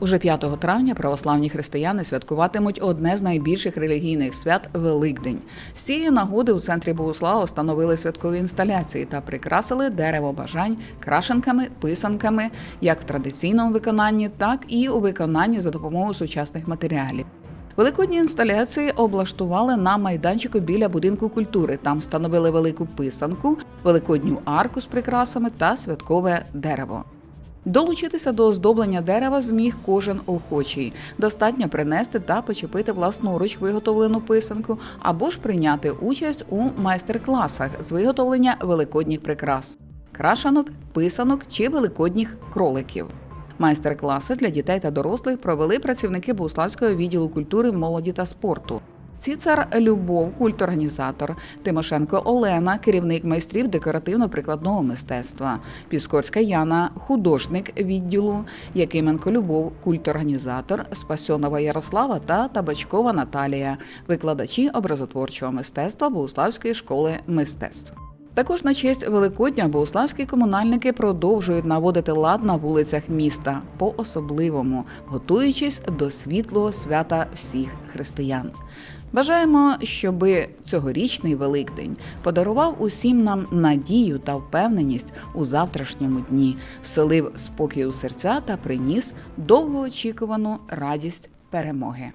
Уже 5 травня православні християни святкуватимуть одне з найбільших релігійних свят Великдень. З цієї нагоди у центрі Богослава встановили святкові інсталяції та прикрасили дерево бажань крашенками, писанками, як в традиційному виконанні, так і у виконанні за допомогою сучасних матеріалів. Великодні інсталяції облаштували на майданчику біля будинку культури. Там встановили велику писанку, великодню арку з прикрасами та святкове дерево. Долучитися до оздоблення дерева зміг кожен охочий. Достатньо принести та почепити власноруч виготовлену писанку або ж прийняти участь у майстер-класах з виготовлення великодніх прикрас, крашанок, писанок чи великодніх кроликів. Майстер-класи для дітей та дорослих провели працівники Богуславського відділу культури, молоді та спорту. Ціцар Любов, культорганізатор, Тимошенко Олена, керівник майстрів декоративно-прикладного мистецтва, Піскорська Яна, художник відділу, Якименко Любов, культорганізатор, Спасьонова Ярослава та Табачкова Наталія, викладачі образотворчого мистецтва Богуславської школи мистецтв. Також на честь Великодня богуславські комунальники продовжують наводити лад на вулицях міста по-особливому, готуючись до світлого свята всіх християн. Бажаємо, щоб цьогорічний Великдень подарував усім нам надію та впевненість у завтрашньому дні, вселив спокій у серця та приніс довгоочікувану радість перемоги.